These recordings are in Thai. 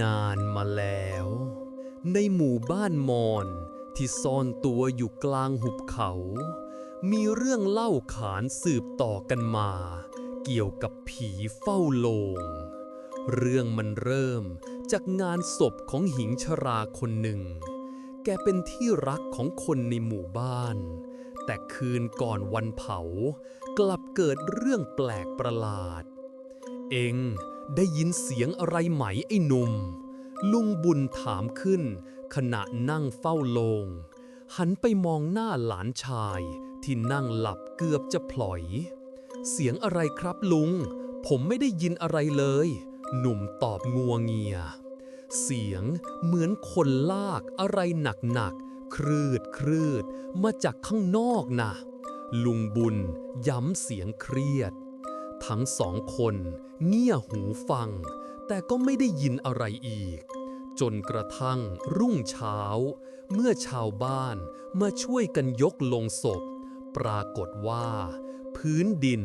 นานมาแล้ว ในหมู่บ้านมอญที่ซ่อนตัวอยู่กลางหุบเขา มีเรื่องเล่าขานสืบต่อกันมา เกี่ยวกับผีเฝ้าโลง เรื่องมันเริ่มจากงานศพของหญิงชราคนหนึ่ง แกเป็นที่รักของคนในหมู่บ้าน แต่คืนก่อนวันเผา กลับเกิดเรื่องแปลกประหลาด เอง ได้ยินเสียงอะไรไหมไอ้หนุ่ม ลุงบุญถามขึ้น ขณะนั่งเฝ้าโลง หันไปมองหน้าหลานชายที่นั่งหลับเกือบจะพลอย เสียงอะไรครับลุง ผมไม่ได้ยินอะไรเลย หนุ่มตอบงัวเงีย เสียงเหมือนคนลากอะไรหนักๆ ครืดครืดมาจากข้างนอกนะ ลุงบุญย้ำเสียงเครียด ทั้งสองคนเงี่ยหูฟัง แต่ก็ไม่ได้ยินอะไรอีก จนกระทั่งรุ่งเช้า เมื่อชาวบ้านมาช่วยกันยกลงศพ ปรากฏว่า พื้นดิน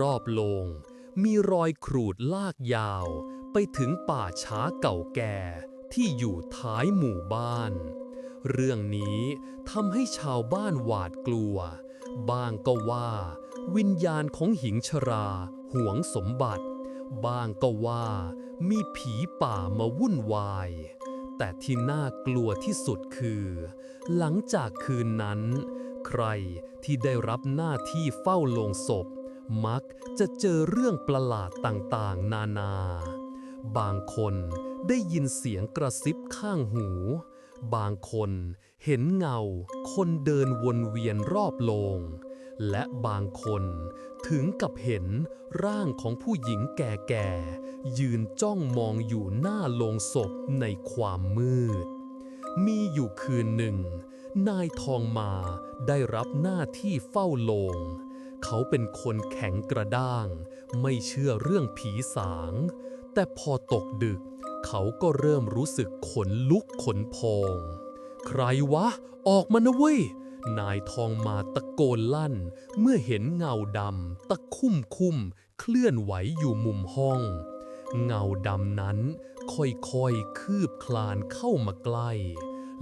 รอบๆโลง มีรอยขรูดลากยาว ไปถึงป่าช้าเก่าแก่ที่อยู่ท้ายหมู่บ้าน เรื่องนี้ทำให้ชาวบ้านหวาดกลัว บ้างก็ว่า วิญญาณของหญิงชราหวงสมบัติ บ้างก็ว่ามีผีป่ามาวุ่นวาย แต่ที่น่ากลัวที่สุดคือ หลังจากคืนนั้น ใครที่ได้รับหน้าที่เฝ้าโลงศพ มักจะเจอเรื่องประหลาดต่างๆ นานา บางคนได้ยินเสียงกระซิบข้างหู บางคนเห็นเงา คนเดินวนเวียนรอบโลง และบางคนถึงกับเห็นร่างของผู้หญิงแก่ๆ ยืนจ้องมองอยู่หน้าโลงศพในความมืด มีอยู่คืนหนึ่ง นายทองมาได้รับหน้าที่เฝ้าโลง เขาเป็นคนแข็งกระด้าง ไม่เชื่อเรื่องผีสาง แต่พอตกดึก เขาก็เริ่มรู้สึกขนลุกขนพอง ใครวะ ออกมานะเว้ย นายทองมาตะโกนลั่น เมื่อเห็นเงาดำตะคุ่มคุ่มเคลื่อนไหวอยู่มุมห้อง เงาดำนั้นค่อยๆคืบคลานเข้ามาใกล้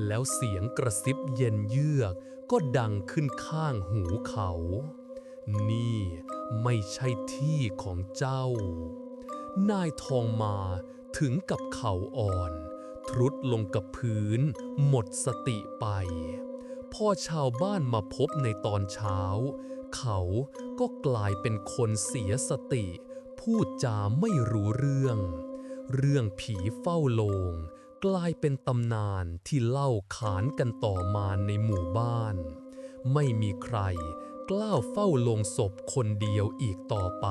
แล้วเสียงกระซิบเย็นเยือก ก็ดังขึ้นข้างหูเขา นี่ไม่ใช่ที่ของเจ้า นายทองมาถึงกับเข่าอ่อน ทรุดลงกับพื้นหมดสติไป พอชาวบ้านมาพบในตอนเช้า เขาก็กลายเป็นคนเสียสติ พูดจาไม่รู้เรื่อง เรื่องผีเฝ้าโลง กลายเป็นตำนานที่เล่าขานกันต่อมาในหมู่บ้าน ไม่มีใครกล้าเฝ้าลงศพคนเดียวอีกต่อไป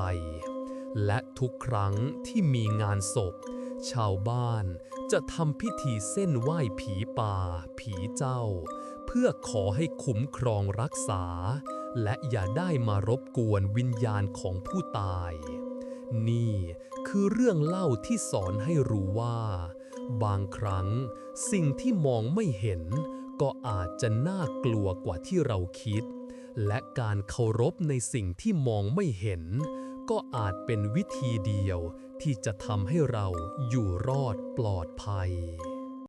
และทุกครั้งที่มีงานศพ ชาวบ้านจะทำพิธีเส้นไหว้ผีป่า ผีเจ้า เพื่อขอให้คุ้มครองรักษา และอย่าได้มารบกวนวิญญาณของผู้ตาย นี่คือเรื่องเล่าที่สอนให้รู้ว่า บางครั้งสิ่งที่มองไม่เห็น ก็อาจจะน่ากลัวกว่าที่เราคิด และการเคารพในสิ่งที่มองไม่เห็น ก็อาจเป็นวิธีเดียวที่จะทำให้เราอยู่รอดปลอดภัย